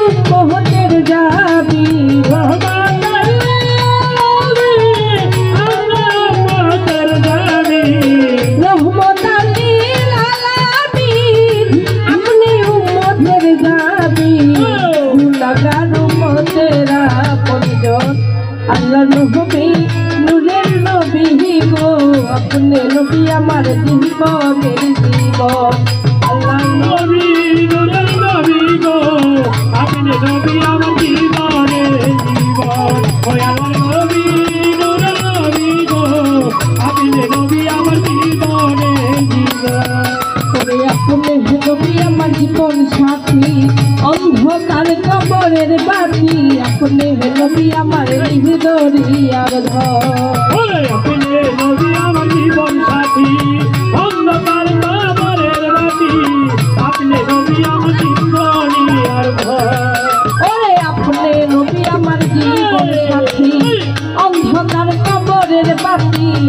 উপহতের যাবি রহমত আলীর আলামিন আপনি উম্মতের যাবি গুনাহগার উম্মতেরা পরিজন আল্লাহ নবী নূরের নবী গো আপনি নবী আমার জীবনের জীবন আল্লাহ নবী করে আপনি নবী আমার জীবন সাথী অন্ধকার কবরের বাতি আপনি নবী আমার হৃদরিয়ার ধর জীবন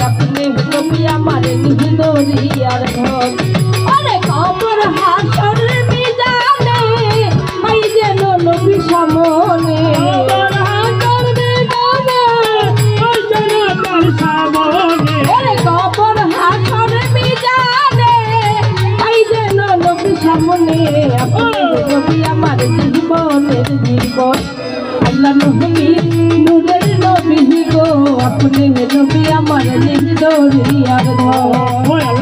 আপনি নবী আমার হৃদরিয়ার ধর ওরে কবর হাসর মিজানে এই যেন নবী সামনে সামনে আপনি আমার জীবনের জীবন আল্লাহ নবী নূরের নবী গো আপনি নবী আমার দরিয়ার ধর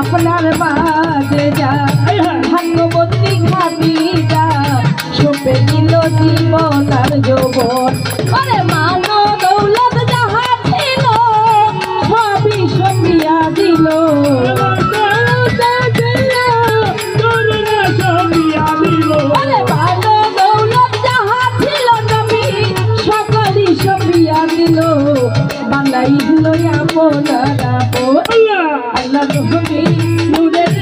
আপনার মাঝে যা ভাগ্যবতী খাবি যা সপে দিল জীবন আর যৌবন। আরে মানো দৌলত যাহা ছিল সবই সবিয়া দিল। আরে মানো দৌলত যাহা ছিল নবী সকলই সবিয়া দিল। দিল আপনার আপন আল্লাহ নবী নূরের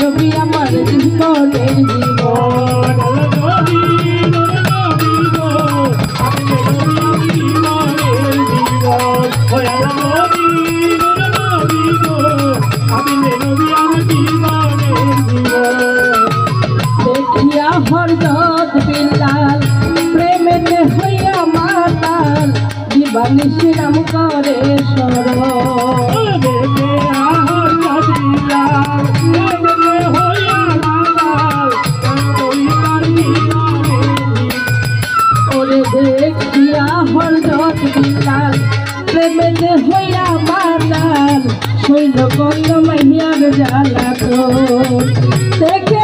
নবী আমার জীবনের জীবানি শ্রীরাম করে প্রেমেতে হইয়া মাতাল শৈল কন্দ মাইয়ার জ্বালা তো দেখে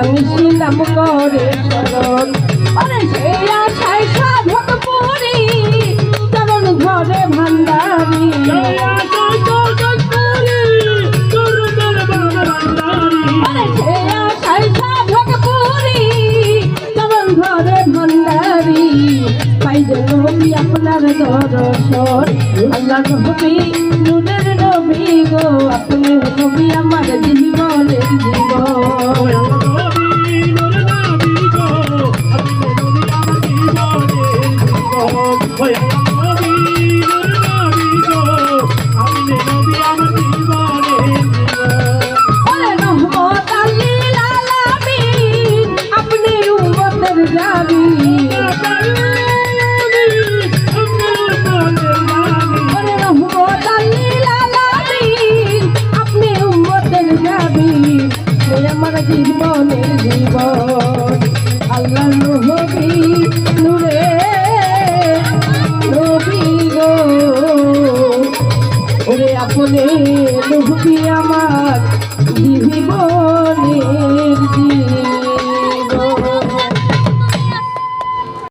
নাম করে সরল আরে সে আশায় সাধক পুরী চরণ ঘরে ভান্ডারি আরে সে আশায় সাধক পুরী চরণ ঘরে ভান্ডারি পাই যেন আপনার দর্শন আল্লাহ নবী নুনের নবী গো আপনি নবী আমার জীবনের জীবন 中国 চলে লুভি আমার জীবিব